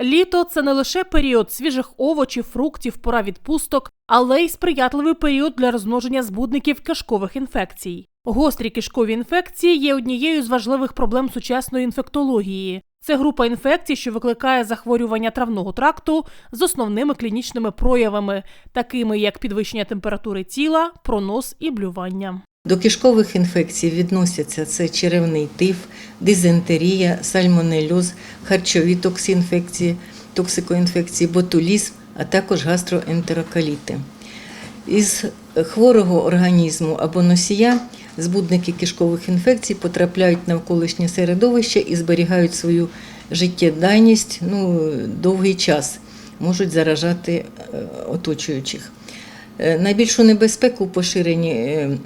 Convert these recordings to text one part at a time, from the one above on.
Літо це не лише період свіжих овочів, фруктів, пора відпусток, але й сприятливий період для розмноження збудників кишкових інфекцій. Гострі кишкові інфекції є однією з важливих проблем сучасної інфектології. Це група інфекцій, що викликає захворювання травного тракту з основними клінічними проявами, такими як підвищення температури тіла, пронос і блювання. До кишкових інфекцій відносяться це черевний тиф, дизентерія, сальмонельоз, харчові токсинфекції, токсикоінфекції, ботулізм, а також гастроентерокаліти. Із хворого організму або носія збудники кишкових інфекцій потрапляють в навколишнє середовище і зберігають свою життєдайність ну, довгий час, можуть заражати е, оточуючих. Е, Найбільшу небезпеку у поширенні е,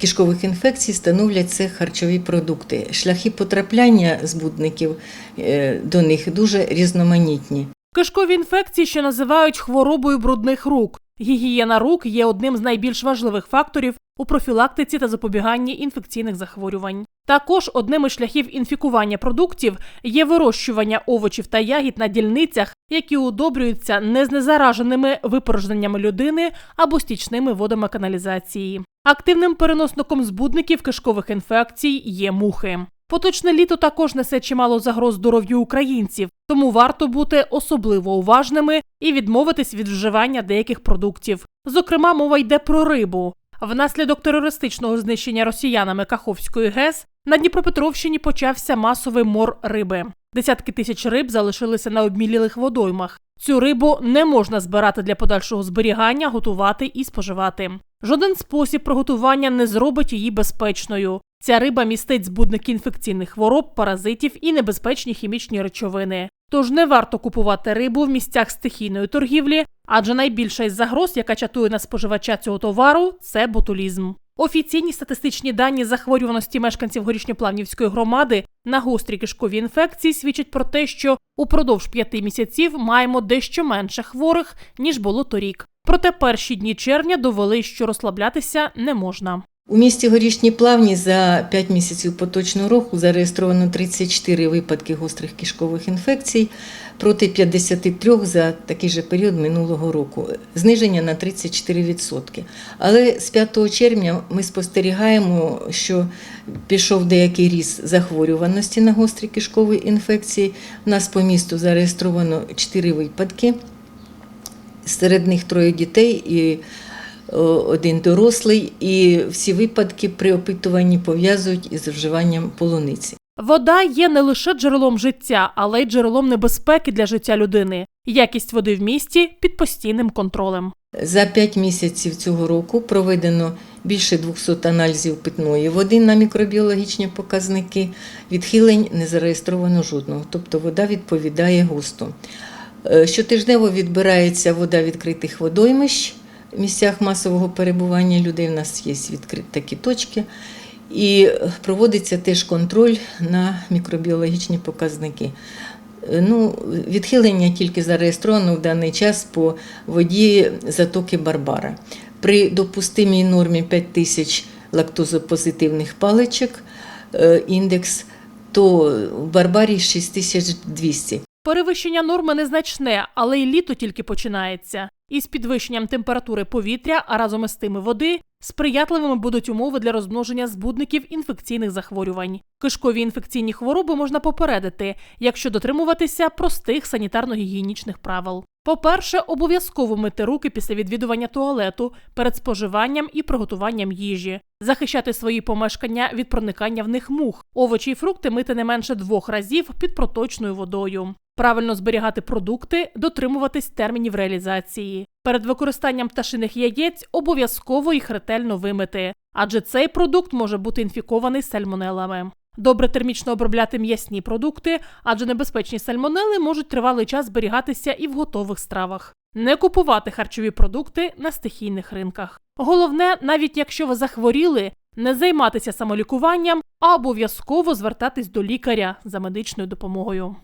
кишкових інфекцій становлять це харчові продукти. Шляхи потрапляння збудників е, до них дуже різноманітні. Кишкові інфекції, що називають хворобою брудних рук. Гігієна рук є одним з найбільш важливих факторів у профілактиці та запобіганні інфекційних захворювань. Також одним із шляхів інфікування продуктів є вирощування овочів та ягід на дільницях, які удобрюються не з незараженими випорожненнями людини або стічними водами каналізації. Активним переносником збудників кишкових інфекцій є мухи. Поточне літо також несе чимало загроз здоров'ю українців, тому варто бути особливо уважними і відмовитись від вживання деяких продуктів. Зокрема, мова йде про рибу. Внаслідок терористичного знищення росіянами Каховської ГЕС на Дніпропетровщині почався масовий мор риби. Десятки тисяч риб залишилися на обмілілих водоймах. Цю рибу не можна збирати для подальшого зберігання, готувати і споживати. Жоден спосіб приготування не зробить її безпечною. Ця риба містить збудники інфекційних хвороб, паразитів і небезпечні хімічні речовини. Тож не варто купувати рибу в місцях стихійної торгівлі, адже найбільша із загроз, яка чатує на споживача цього товару, це ботулізм. Офіційні статистичні дані захворюваності мешканців горішньоплавнівської громади на гострі кишкові інфекції свідчать про те, що упродовж п'яти місяців маємо дещо менше хворих ніж було торік. Проте перші дні червня довели, що розслаблятися не можна. У місті Горішні Плавні за 5 місяців поточного року зареєстровано 34 випадки гострих кишкових інфекцій проти 53 за такий же період минулого року. Зниження на 34%. Але з 5 червня ми спостерігаємо, що пішов деякий ріст захворюваності на гострі кишкові інфекції. У нас по місту зареєстровано 4 випадки. Серед них троє дітей і один дорослий, і всі випадки при опитуванні пов'язують із вживанням полуниці. Вода є не лише джерелом життя, але й джерелом небезпеки для життя людини. Якість води в місті під постійним контролем. За 5 місяців цього року проведено більше 200 аналізів питної води на мікробіологічні показники. Відхилень не зареєстровано жодного, тобто вода відповідає ГОСТу. Е, Щотижнево відбирається вода відкритих водоймищ місцях масового перебування людей. У нас є відкриті такі точки. І проводиться теж контроль на мікробіологічні показники. Е, Ну, відхилення тільки зареєстровано в даний час по воді затоки Барбара. При допустимій нормі 5 тисяч лактозопозитивних паличок е, індекс, то в Барбарі 6200. Перевищення норми незначне, але й літо тільки починається. Із підвищенням температури повітря, а разом із тими води, сприятливими будуть умови для розмноження збудників інфекційних захворювань. Кишкові інфекційні хвороби можна попередити, якщо дотримуватися простих санітарно-гігієнічних правил. По-перше, обов'язково мити руки після відвідування туалету перед споживанням і приготуванням їжі, захищати свої помешкання від проникання в них мух, овочі й фрукти мити не менше двох разів під проточною водою. Правильно зберігати продукти, дотримуватись термінів реалізації. Перед використанням пташиних яєць обов'язково їх ретельно вимити, адже цей продукт може бути інфікований сальмонелами. Добре термічно обробляти м'ясні продукти, адже небезпечні сальмонели можуть тривалий час зберігатися і в готових стравах. Не купувати харчові продукти на стихійних ринках. Головне, навіть якщо ви захворіли, не займатися самолікуванням, а обов'язково звертатись до лікаря за медичною допомогою.